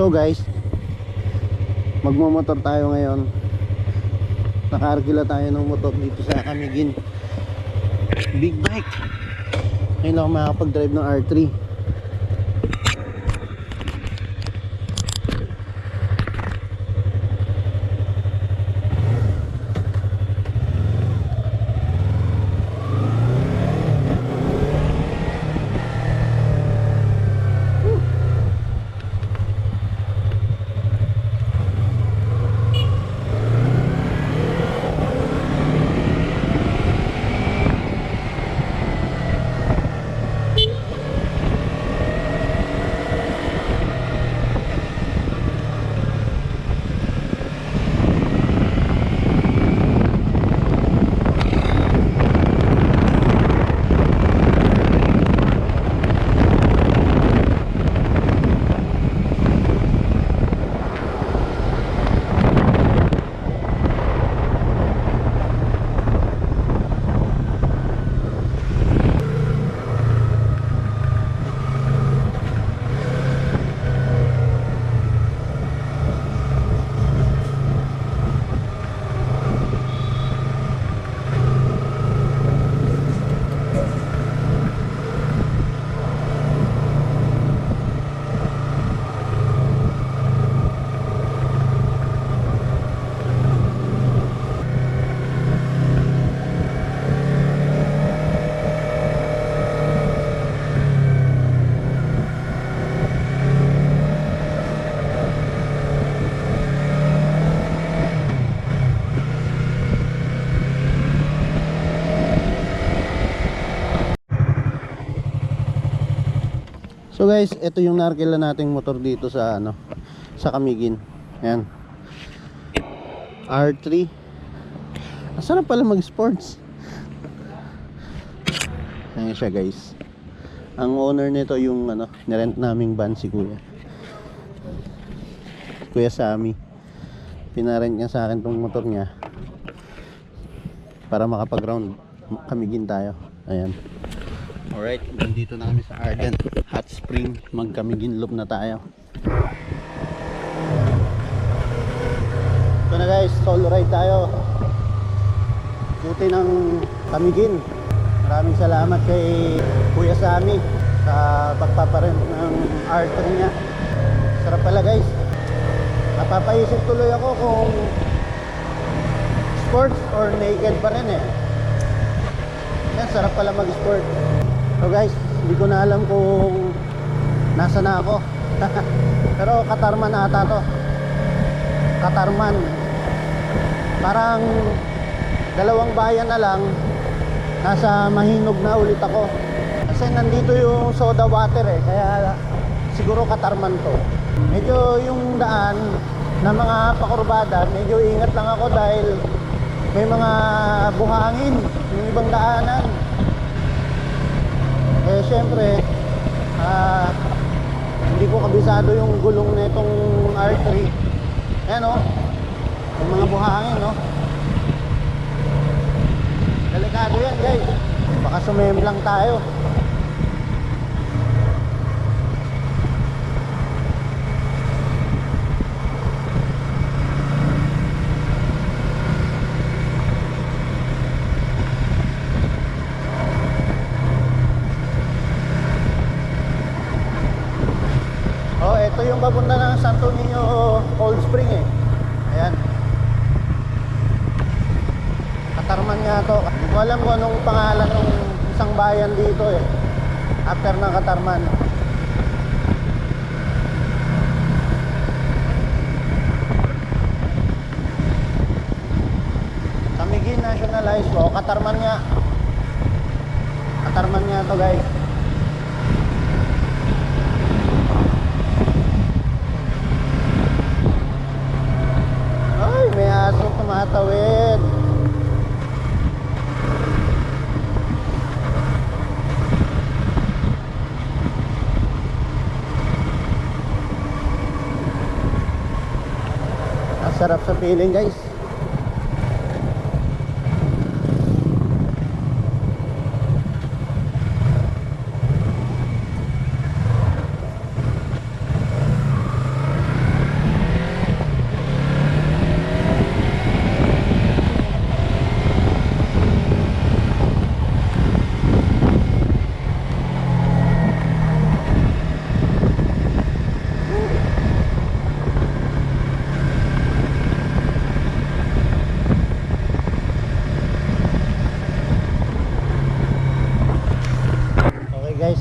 So guys, magmamotor tayo ngayon. Nakaarkila tayo ng motor dito sa Camigin. Big bike. Ngayon ako makakapag-drive ng R3. Guys, ito yung narkila nating motor dito sa ano, sa Camigin. Ayan. R3. Ang sarap pala mag-sports. Ayan siya guys. Ang owner nito yung ano, nirent naming van si Kuya. Kuya Sami. Pinarent niya sa akin tong motor niya. Para makapag-round Camigin tayo. Ayan. Alright, nandito na kami sa Arden Hot Spring. Magkamigin loop na tayo. Ito na guys, solo ride tayo. Buti ng Kamigin. Maraming salamat kay Kuya Sami sa pagpaparent ng R3 niya. Sarap pala guys. Napapaisip tuloy ako kung sports or naked pa rin eh. Yan, sarap pala mag-sport. So guys, hindi ko na alam kung nasa na ako. Pero Katarman ata to. Katarman. Parang dalawang bayan na lang nasa mahinog na ulit ako. Kasi nandito yung soda water eh. Kaya siguro Katarman to. Medyo yung daan na mga pakurbada, medyo ingat lang ako dahil may mga buhangin yung ibang daanan. Eh syempre, ah, hindi ko kabisado yung gulong na itong R3. Ayan o, yung mga buhangin no. Delikado yan guys. Baka sumemblang tayo. Oh, ito yung papunta ng Santo Niño Cold Spring eh. Ayan. Katarman nga to. Hindi ko alam kung anong pangalan ng isang bayan dito eh. After ng Katarman. Kamigin Nationalized Law. Katarman nga. Katarman nga to guys. Ay, may aso tumatawid. Sarap sa feeling guys.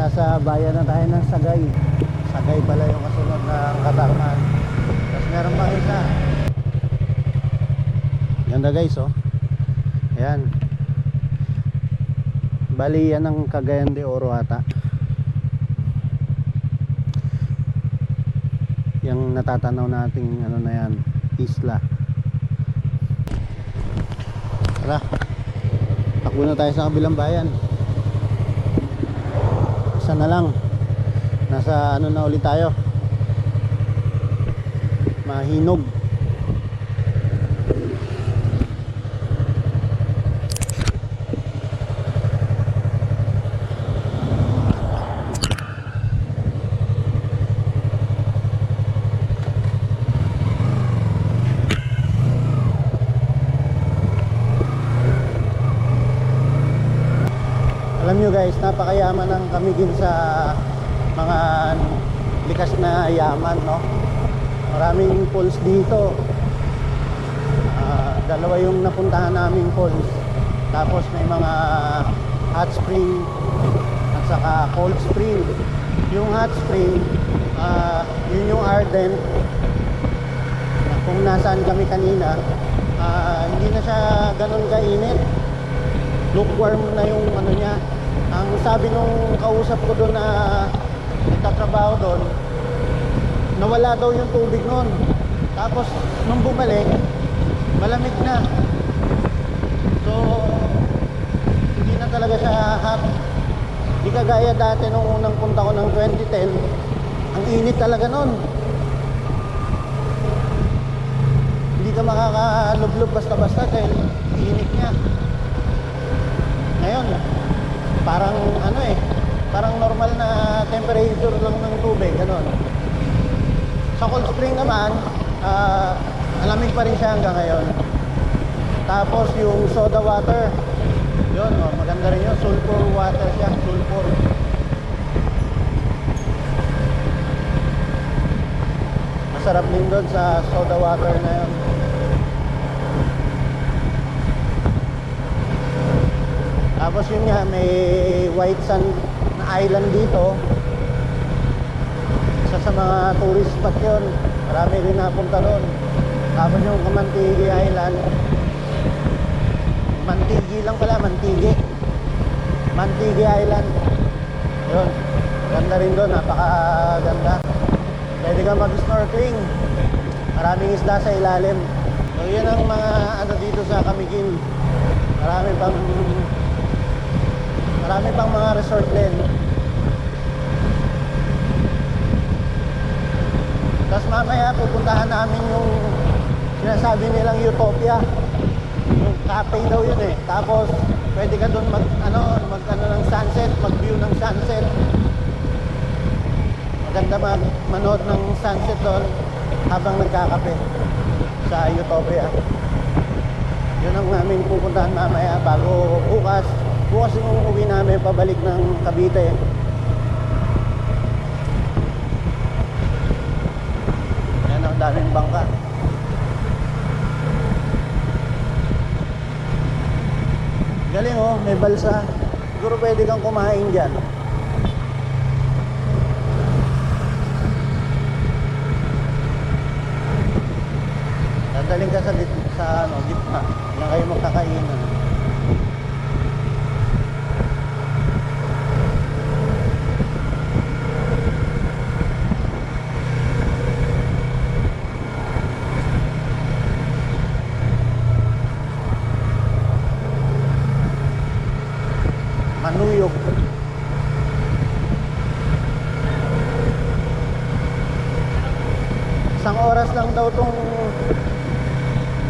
nasa bayan na tayo ng Sagay. Sagay pala yung kasunod ng Katarman. Tapos meron pang isa. Ganda guys oh. Ayan. Bali yan ang Cagayan de Oro ata. Yung natatanaw nating ano na yan, isla. Tara. Takbo na tayo sa kabilang bayan. Isa na lang. Nasa ano na ulit tayo. Mahinog. Alam nyo guys, napakayaman ng kamigin sa mga likas na yaman, no? Maraming falls dito. Ah, dalawa yung napuntahan naming falls. Tapos may mga hot spring at saka cold spring. Yung hot spring, ah, yun yung ardent. Kung nasaan kami kanina, ah, hindi na siya ganun kainit lukewarm na yung ano niya. Ang sabi nung kausap ko doon na nagtatrabaho doon, nawala daw yung tubig noon. Tapos nung bumalik, malamig na. So, hindi na talaga siya hot. Di kagaya dati nung unang punta ko ng 2010, ang init talaga noon. Hindi ka makakalublob basta-basta dahil init niya. Ngayon, parang ano eh, parang normal na temperature lang ng tubig, ganun. Sa cold spring naman, ah, alamig pa rin siya hanggang ngayon. Tapos yung soda water, yun, oh, maganda rin yun, sulfur water siya, sulfur. Masarap din doon sa soda water na yun. Tapos yun nga, may white sand na island dito. Isa sa mga tourist spot yun. Marami rin napunta doon. Tapos yung Kamantigi Island. Mantigi lang pala, Mantigi. Mantigi Island. Yun. Ganda rin doon, napakaganda. Pwede ka mag-snorkeling. Maraming isda sa ilalim. So yun ang mga ano dito sa Kamigin. Marami pang Marami pang mga resort din. Tapos mamaya pupuntahan namin yung sinasabi nilang Utopia. Yung cafe daw yun eh. Tapos pwede ka doon mag ano, mag ano ng sunset, mag-view ng sunset. Maganda mag manood ng sunset doon habang nagkakape sa Utopia. Yun ang namin pupuntahan mamaya bago bukas bukas yung uwi namin pabalik ng Cavite. Yan ang daming bangka. Galing oh may balsa. Siguro pwede kang kumain dyan. Dadaling ka sa, sa ano, gitna. Yan kayo magkakainan Manuyok. Isang oras lang daw tong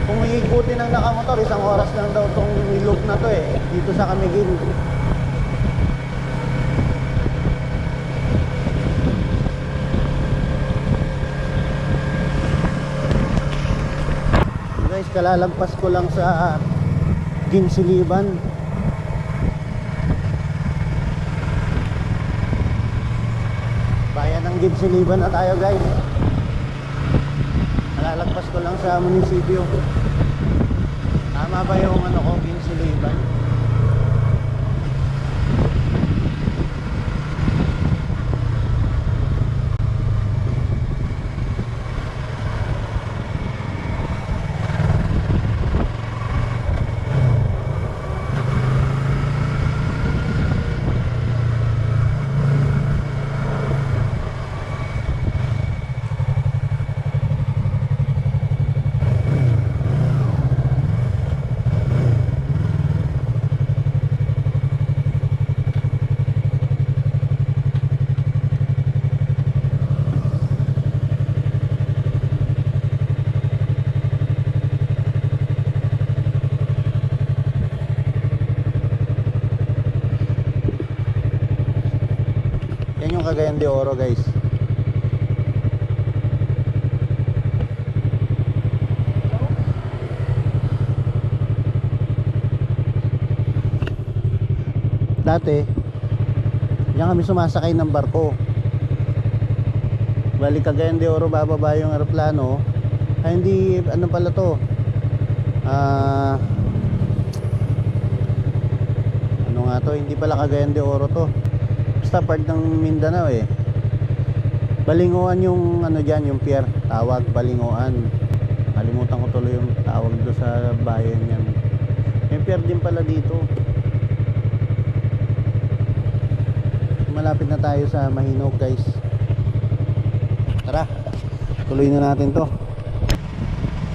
kung iikutin ng nakamotor, isang oras lang daw tong loop na to eh. Dito sa Camiguin. Guys, kalalagpas ko lang sa Ginsiliban. Bayan ng Ginsiliban na tayo guys. Nalalagpas ko lang sa munisipyo. Tama ba yung ano ko, Ginsiliban? Cagayan de Oro guys. Dati, diyan kami sumasakay ng barko. Balik Cagayan de Oro, bababa yung aeroplano. Ay hindi, ano pala to? Ah... ano nga to? Hindi pala Cagayan de Oro to. Basta part ng Mindanao eh. Balingoan yung ano diyan, yung pier. Tawag Balingoan. Kalimutan ko tuloy yung tawag do sa bayan niyan. May pier din pala dito. Malapit na tayo sa Mahinog guys. Tara, tuloy na natin to.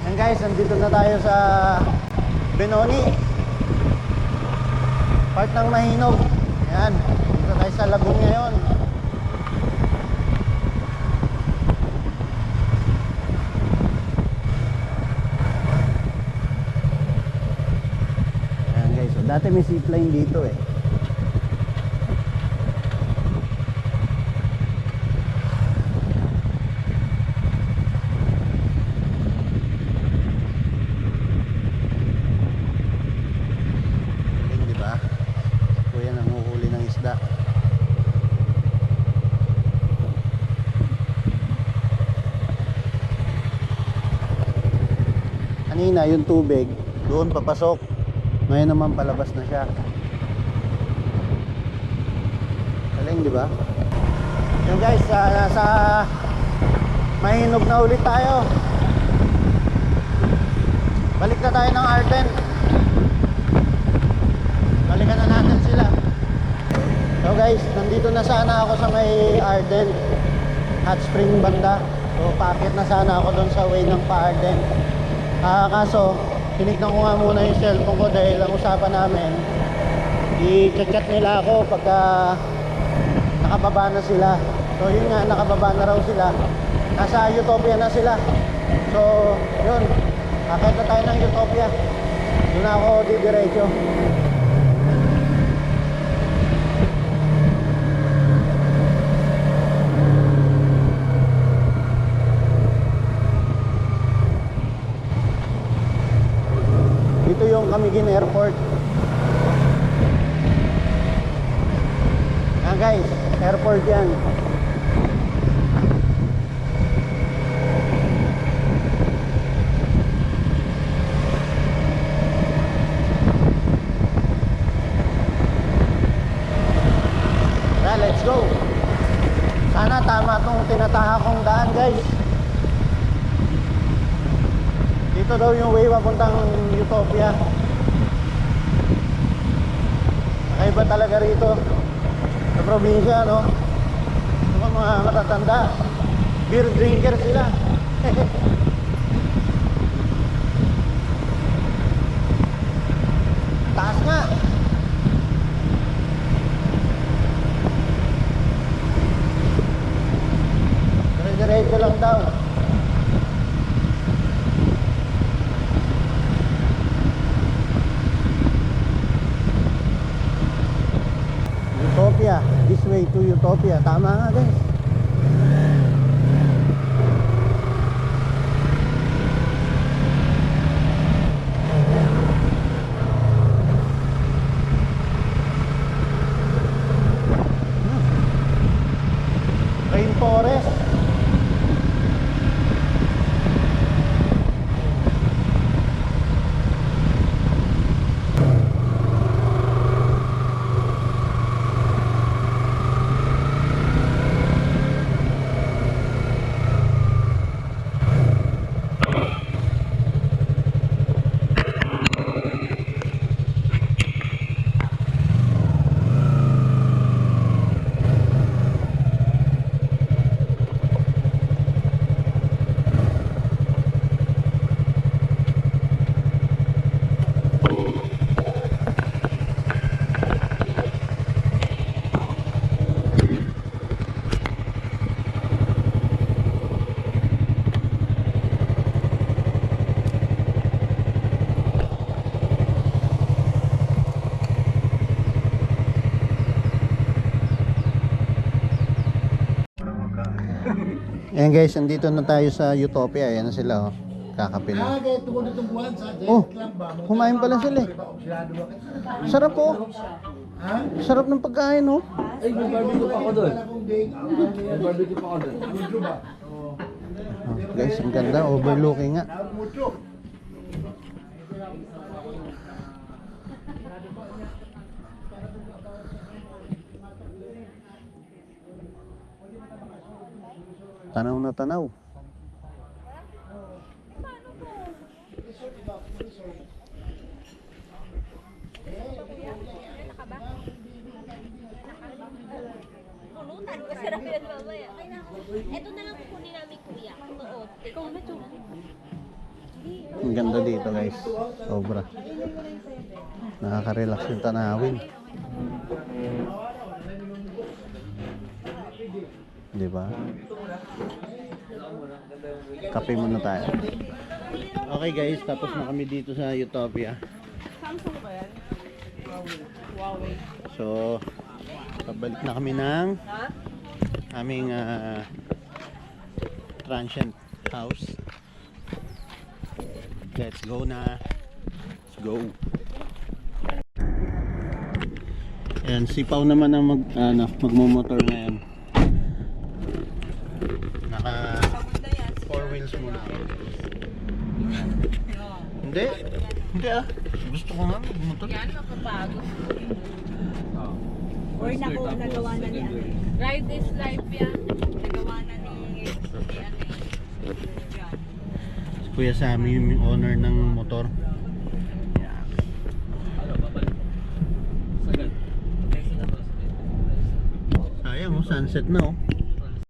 Yan guys, nandito na tayo sa Benoni. Part ng Mahinog. Yan, tayo sa Lagoon ngayon. Ayan guys, so dati may zipline dito eh. kanina yung tubig doon papasok. Ngayon naman palabas na siya. Galing di ba? Yun guys uh, nasa mahinog na ulit tayo. Balik na tayo ng R10 balikan na natin sila. So guys nandito na sana ako sa may R10 hot spring banda. So packet na sana ako doon sa way ng pa R10 uh, kaso tinignan ko nga muna yung cellphone ko dahil ang usapan namin i-chat nila ako pagka nakababa na sila. So yun nga nakababa na raw sila. Nasa utopia na sila. So yun akit na tayo ng utopia. Doon ako didiretso. Sana tama tong tinataha kong daan guys. Dito daw yung way papuntang Utopia. Kakaiba talaga rito. Sa probinsya, no? Mga mga matatanda. Beer drinker sila. Taas nga. Dire-diretso lang daw. Utopia. This way to Utopia. Tama nga guys. Ayan guys, andito na tayo sa Utopia. Ayan na sila oh. Ah, itong buwan sa Oh, kumain pala sila eh. Sarap oh. Ha? Sarap ng pagkain oh. Ay, may barbecue pa ako doon. May barbecue pa ako doon. Oh, guys, ang ganda. Overlooking nga. Tanaw na tanaw. Pulutan, masarap yan mamaya. Ito na lang kukunin namin kuya. Oo. Ikaw na Ang ganda dito guys. Sobra. Nakaka-relax yung tanawin. Di ba? Kape muna tayo. Okay guys, tapos na kami dito sa Utopia. So, pabalik na kami ng aming ah, transient house. Let's go na. Let's go. Ayan, sipaw naman ang mag, ano, magmumotor ngayon. Naka four wheels muna ako. Hindi. Hindi ah. Gusto ko nga magmotor. Yan, makapagod. Or naku, nagawa na niya. Ride is life yan. Nagawa na ni, Kuya Sammy yung owner ng motor. Na. Sayang oh, sunset na oh.